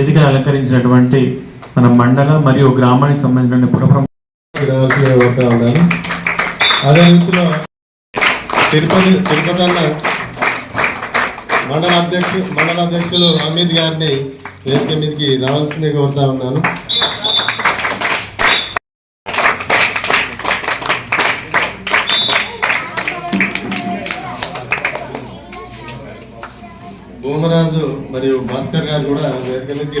వేదికను అలంకరించినటువంటి మన మండల మరియు గ్రామానికి సంబంధించిన పురప్రముఖ అదే రీతిలో తిరుపతి తిరుపతి అన్న మండల అధ్యక్షుడు మండల అధ్యక్షులు అమిత్ గారిని వేదిక మీదకి రావాల్సిందే కోరుతా ఉన్నాను. సోమరాజు మరియు భాస్కర్ గారు కూడా వేదికలకి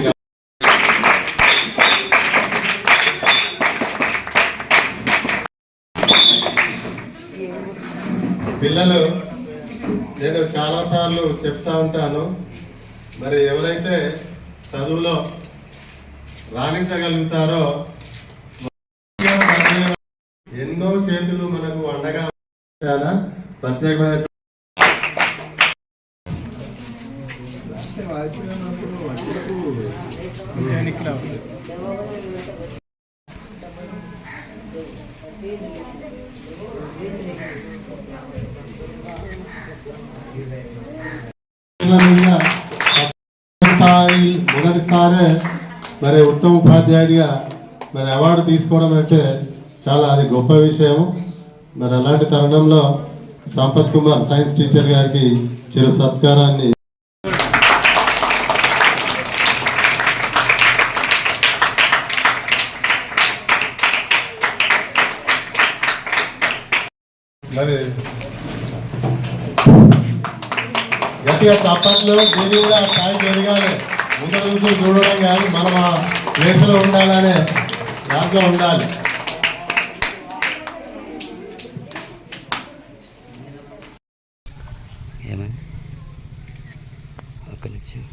పిల్లలు నేను చాలాసార్లు చెప్తా ఉంటాను మరి ఎవరైతే చదువులో రాణించగలుగుతారో ఎన్నో చేతులు మనకు అండగా చాలా ప్రత్యేకమైన స్థాయి మొదటి మరి ఉత్తమ ఉపాధ్యాయుడిగా మరి అవార్డు తీసుకోవడం అంటే చాలా అది గొప్ప విషయం మరి అలాంటి తరుణంలో సంపత్ కుమార్ సైన్స్ టీచర్ గారికి చిరు సత్కారాన్ని మరి. గట్టిగా చప్పట్లు దీన్ని కూడా స్థాయి పెరగాలి ముందర నుంచి చూడడం కాదు మనం ఆ ప్లేస్లో ఉండాలనే దాంట్లో ఉండాలి. నిమిషం.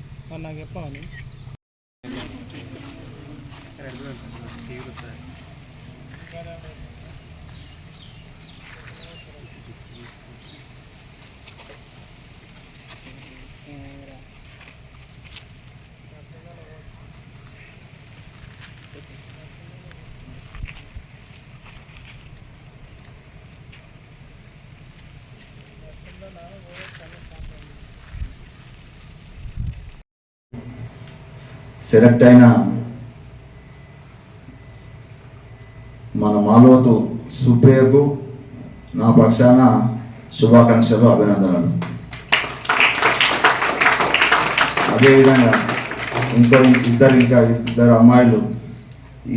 సెలెక్ట్ అయిన మన మాలోతు సుప్రియకు నా పక్షాన శుభాకాంక్షలు అభినందనలు. అదేవిధంగా ఇంకో ఇద్దరు ఇంకా ఇద్దరు అమ్మాయిలు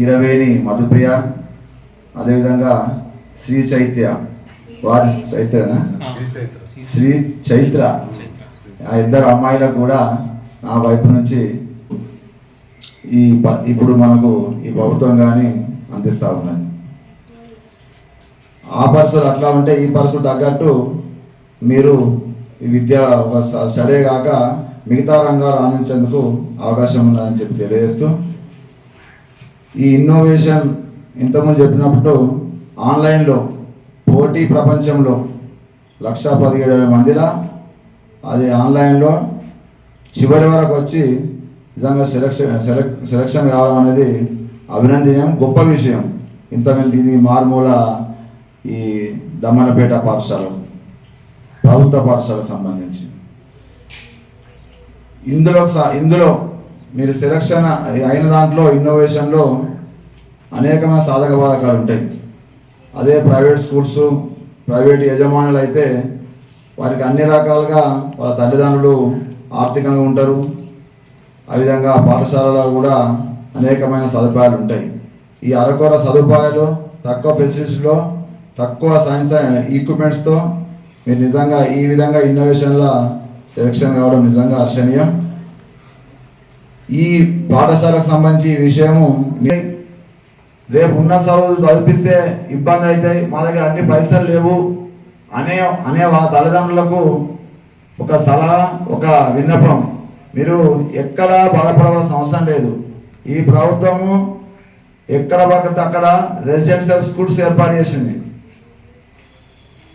ఈరవేణి మధుప్రియ అదేవిధంగా శ్రీ చైత్య. వారి చైత్రనా శ్రీ చైత్ర. ఆ ఇద్దరు అమ్మాయిలకు కూడా నా వైపు నుంచి ఈ ప- ఇప్పుడు మనకు ఈ ప్రభుత్వం కానీ అందిస్తూ ఉన్నది. ఆ పరిస్థితులు అట్లా ఉంటే ఈ పరిస్థితులు తగ్గట్టు మీరు ఈ విద్య ఒక స్టడీ కాక మిగతా రంగాలు ఆనందించేందుకు అవకాశం ఉన్నదని చెప్పి తెలియజేస్తూ ఈ ఇన్నోవేషన్ ఇంతకుముందు చెప్పినప్పుడు ఆన్లైన్లో పోటీ ప్రపంచంలో లక్ష పదిహేడు వేల మందిలా అది ఆన్లైన్లో చివరి వరకు వచ్చి నిజంగా సెలక్షన్ సెలెక్ సెలక్షన్ కావడం అనేది అభినందనీయం గొప్ప విషయం. ఇంతమంది ఇది మారుమూల ఈ దమ్మనపేట పాఠశాల ప్రభుత్వ పాఠశాలకు సంబంధించి. ఇందులో ఇందులో మీరు సెలక్షన్ అయిన దాంట్లో ఇన్నోవేషన్లో అనేకమైన సాధక బాధకాలు ఉంటాయి. అదే ప్రైవేట్ స్కూల్స్ ప్రైవేట్ యజమానులు అయితే వారికి అన్ని రకాలుగా వాళ్ళ తల్లిదండ్రులు ఆర్థికంగా ఉంటారు. ఆ విధంగా పాఠశాలలో కూడా అనేకమైన సదుపాయాలు ఉంటాయి. ఈ అరకొర సదుపాయాలు తక్కువ ఫెసిలిటీస్లో తక్కువ సైన్స్ ఈక్విప్మెంట్స్తో మీరు నిజంగా ఈ విధంగా ఇన్నోవేషన్ల సెలక్షన్ కావడం నిజంగా హర్షణీయం ఈ పాఠశాలకు సంబంధించి విషయము రేపు ఉన్న చదువులు చదివిస్తే ఇబ్బంది అవుతాయి. మా దగ్గర అన్ని పైసలు లేవు అనే అనే తల్లిదండ్రులకు ఒక సలహా ఒక విన్నపం. మీరు ఎక్కడా బాధపడవలసిన అవసరం లేదు. ఈ ప్రభుత్వము ఎక్కడ పడితే అక్కడ రెసిడెన్షియల్ స్కూల్స్ ఏర్పాటు చేసింది.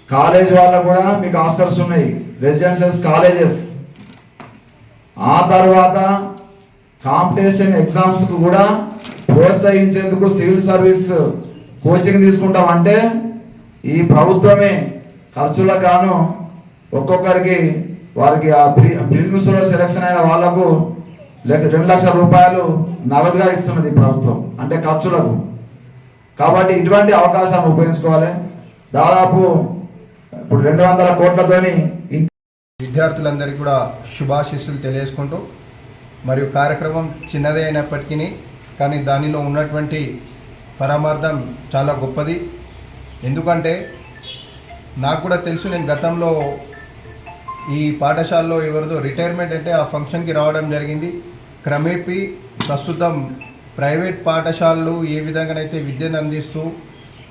కాలేజ్ వాళ్ళకు కూడా మీకు హాస్టల్స్ ఉన్నాయి. Residentials colleges. ఆ తర్వాత కాంపిటీషన్ ఎగ్జామ్స్కు కూడా ప్రోత్సహించేందుకు సివిల్ సర్వీస్ కోచింగ్ తీసుకుంటామంటే ఈ ప్రభుత్వమే ఖర్చులకు గాను ఒక్కొక్కరికి వారికి ఆ ప్రి ప్రిలిమ్స్లో సెలక్షన్ అయిన వాళ్ళకు లేక రెండు లక్షల రూపాయలు నగదుగా ఇస్తున్నది ప్రభుత్వం అంటే ఖర్చులకు. కాబట్టి ఇటువంటి అవకాశాన్ని ఉపయోగించుకోవాలి. దాదాపు ఇప్పుడు రెండు వందల కోట్లతోని విద్యార్థులందరికీ కూడా శుభాశీస్సులు తెలియజేసుకుంటూ మరియు కార్యక్రమం చిన్నదే అయినప్పటికీ కానీ దానిలో ఉన్నటువంటి పరమార్థం చాలా గొప్పది. ఎందుకంటే నాకు కూడా తెలుసు నేను గతంలో ఈ పాఠశాలలో ఎవరిదో రిటైర్మెంట్ అంటే ఆ ఫంక్షన్కి రావడం జరిగింది. క్రమేపీ ప్రస్తుతం ప్రైవేట్ పాఠశాలలు ఏ విధంగానైతే విద్యను అందిస్తూ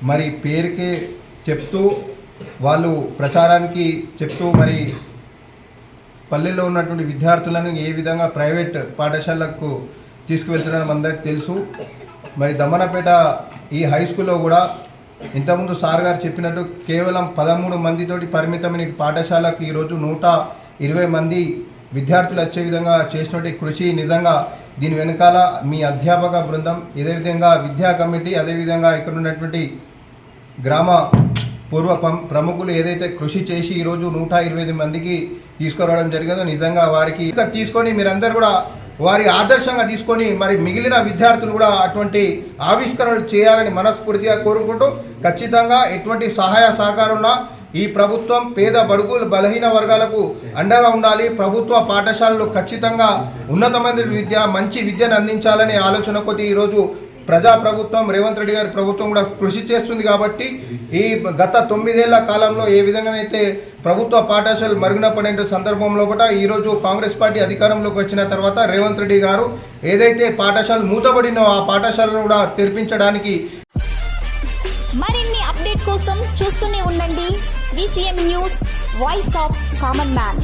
మరి పేరుకే చెప్తూ వాళ్ళు ప్రచారానికి చెప్తూ మరి పల్లెల్లో ఉన్నటువంటి విద్యార్థులను ఏ విధంగా ప్రైవేట్ పాఠశాలకు తీసుకువెళ్తున్నారో అందరికి తెలుసు. మరి దమ్మనపేట ఈ హై స్కూల్లో కూడా ఇంతకుముందు సార్ గారు చెప్పినట్టు కేవలం పదమూడు మందితోటి పరిమితమైన ఈ పాఠశాలకు ఈరోజు నూట ఇరవై మంది విద్యార్థులు వచ్చే విధంగా చేసినటువంటి కృషి నిజంగా దీని వెనకాల మీ అధ్యాపక బృందం ఇదే విధంగా విద్యా కమిటీ అదేవిధంగా ఇక్కడ ఉన్నటువంటి గ్రామ పూర్వ పం- ప్రముఖులు ఏదైతే కృషి చేసి ఈరోజు నూట ఇరవై ఐదు మందికి తీసుకురావడం జరిగిందో నిజంగా వారికి ఇక్కడ తీసుకొని మీరందరూ కూడా వారి ఆదర్శంగా తీసుకొని మరి మిగిలిన విద్యార్థులు కూడా అటువంటి ఆవిష్కరణలు చేయాలని మనస్ఫూర్తిగా కోరుకుంటూ ఖచ్చితంగా ఎటువంటి సహాయ సహకారంలో ఈ ప్రభుత్వం పేద బడుగులు బలహీన వర్గాలకు అండగా ఉండాలి. ప్రభుత్వ పాఠశాలలు ఖచ్చితంగా ఉన్నతమైన విద్య మంచి విద్యను అందించాలనే ఆలోచన కొద్దీ ఈరోజు ప్రజా ప్రభుత్వం రేవంత్ రెడ్డి గారి ప్రభుత్వం కూడా కృషి చేస్తుంది కాబట్టి ఈ గత తొమ్మిదేళ్ళ కాలంలో ఏ విధంగానైతే ప్రభుత్వ పాఠశాలలు మరుగున పడిన సందర్భంలో కూడా ఈరోజు కాంగ్రెస్ పార్టీ అధికారంలోకి వచ్చిన తర్వాత రేవంత్ రెడ్డి గారు ఏదైతే పాఠశాలలు మూతబడినో ఆ పాఠశాలను కూడా తెరిపించడానికి మరిన్ని అప్డేట్ కోసం చూస్తూనే ఉండండి. VCM news voice of common man